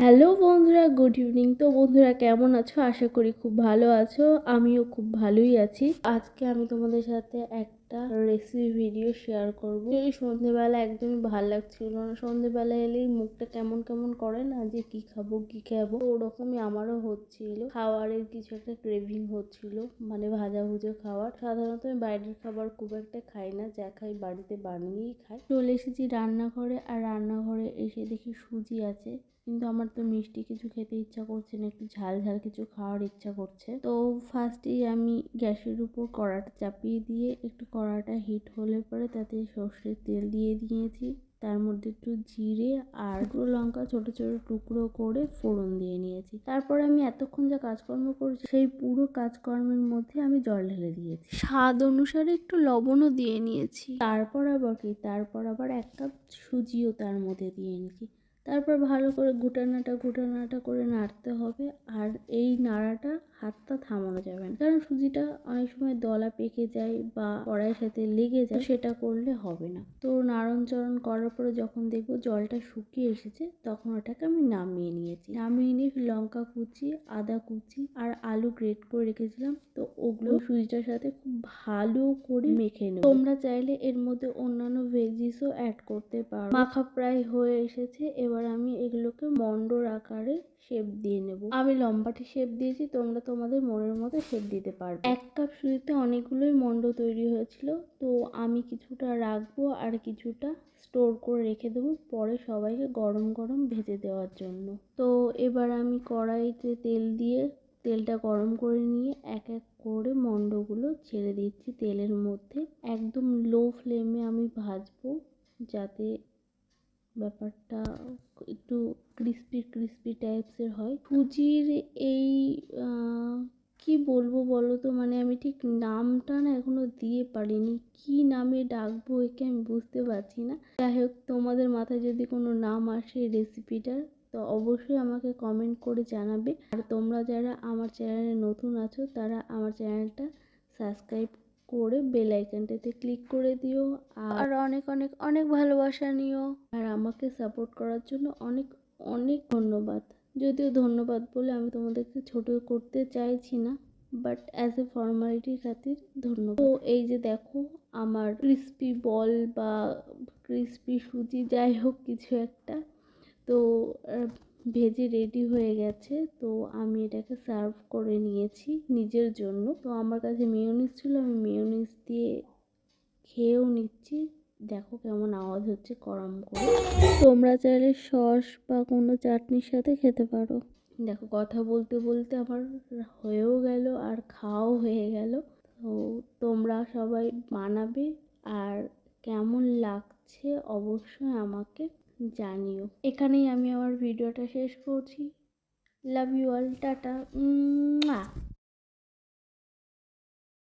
Hello বন্ধুরা, good evening. তো বন্ধুরা, কেমন আছো? আশা করি খুব ভালো আছো। আমিও খুব ভালোই আছি। আজকে আমি তোমাদের সাথে একটা রেসিপি ভিডিও শেয়ার করব। এই সন্ধেবেলা একদমই ভালো লাগছিল না। সন্ধেবেলা এলেই মুখটা কেমন কেমন করে না যে কি খাব কি খাব, ওরকমই আমারও হচ্ছিল। খাওয়ারের কিছু একটা ক্রেভিং হচ্ছিল মানে ভাজা ভুজো খাবার সাধারণত আমি বাইরের খাবার খুব একটা খাই না, যা খাই বাড়িতে বানিয়েই খাই। চলে এসেছি রান্নাঘরে, আর রান্নাঘরে এসে দেখি সুজি আছে। কিন্তু আমার তো মিষ্টি কিছু খেতে ইচ্ছা করছে না, একটু ঝাল ঝাল কিছু খাওয়ার ইচ্ছা করছে। তো ফার্স্টেই আমি গ্যাসের উপর কড়াটা চাপিয়ে দিয়ে একটু কড়াটা হিট হলে পরে তাতে সর্ষের তেল দিয়ে দিয়েছি। তার মধ্যে একটু জিরে আর টুকরো লঙ্কা ছোট ছোট টুকরো করে ফোড়ন দিয়ে নিয়েছি। তারপর আমি এতক্ষণ যা কাজকর্ম করছি, সেই পুরো কাজকর্মের মধ্যে আমি জল ঢেলে দিয়েছি। স্বাদ অনুসারে একটু লবণও দিয়ে নিয়েছি। তারপর আবার কি? তারপর আবার এক কাপ সুজিও তার মধ্যে দিয়ে নিয়েছি। তারপর ভালো করে ঘুটানাটা ঘুটানাটা করে নাড়তে হবে। আর এই নাড়াটা হাতটা থামানো যাবে না। কারণ সুজিটা অনেক সময় দলা পেকে যায় বা কড়াইয়ের সাথে লেগে যায়, সেটা করলে হবে না। তো নাড়ন চরণ করার পরে যখন দেখব জলটা শুকিয়ে এসেছে, তখন ওটাকে আমি নামিয়ে নিয়েছি। নামিয়ে নিয়ে লঙ্কা কুচি, আদা কুচি আর আলু গ্রেট করে রেখেছিলাম। তো ওগুলো সুজিটার সাথে খুব ভালো করে মেখে নেব। তোমরা চাইলে এর মধ্যে অন্যান্য ভেজিসও অ্যাড করতে পারো। মাখা প্রায় হয়ে এসেছে, এবার আমি এগুলোকে মন্ডর আকারে শেপ দিয়ে নেব। আমি লম্বাটি শেপ দিয়েছি, তোমরা তোমাদের মনের মতো শেপ দিতে পারবে। এক কাপ সুজিতে অনেকগুলোই মন্ড তৈরি হয়েছিল, তো আমি কিছুটা রাখব আর কিছুটা স্টোর করে রেখে দেবো পরে সবাইকে গরম গরম ভেজে দেওয়ার জন্য। তো এবার আমি কড়াইতে তেল দিয়ে তেলটা গরম করে নিয়ে এক এক করে মন্ডগুলো ছেড়ে দিচ্ছি তেলের মধ্যে। একদম লো ফ্লেমে আমি ভাজবো যাতে ব্যাপারটা একটু ক্রিস্পি ক্রিস্পি টাইপসের হয়। সুজির এই কি বলব বলো তো? মানে আমি ঠিক নামটা না এখনও দিয়ে পারিনি। কি নামে ডাকবো একে আমি বুঝতে পারছি না। যাই হোক, তোমাদের মাথায় যদি কোনো নাম আসে রেসিপিটার তো অবশ্যই আমাকে কমেন্ট করে জানাবে। আর তোমরা যারা আমার চ্যানেলে নতুন আছো, তারা আমার চ্যানেলটা সাবস্ক্রাইব করে বেল আইকনটাতে ক্লিক করে দিও আর অনেক অনেক অনেক ভালোবাসা নিও। আর আমাকে সাপোর্ট করার জন্য অনেক অনেক ধন্যবাদ। যদিও ধন্যবাদ বলে আমি তোমাদেরকে ছোট করতে চাইছি না বাট অ্যাজ এ ফর্মালিটির খাতির ধন্যবাদ। তো এই যে দেখো আমার ক্রিস্পি বল বা ক্রিস্পি সুজি যাই হোক কিছু একটা তো ভেজে রেডি হয়ে গেছে। তো আমি এটাকে সার্ভ করে নিয়েছি নিজের জন্য। তো আমার কাছে মেয়োনিজ ছিল, আমি মেয়োনিজ দিয়ে খেয়েও নিচ্ছি। দেখো কেমন আওয়াজ হচ্ছে করম করে। তোমরা চাইলে সস বা কোনো চাটনির সাথে খেতে পারো। দেখো কথা বলতে বলতে আমার হয়েও গেল আর খাওয়াও হয়ে গেল। তো তোমরা সবাই বানাবে আর কেমন লাগছে অবশ্যই আমাকে জানিও। এখানেই আমি আমার ভিডিওটা শেষ করছি। Love you all tata.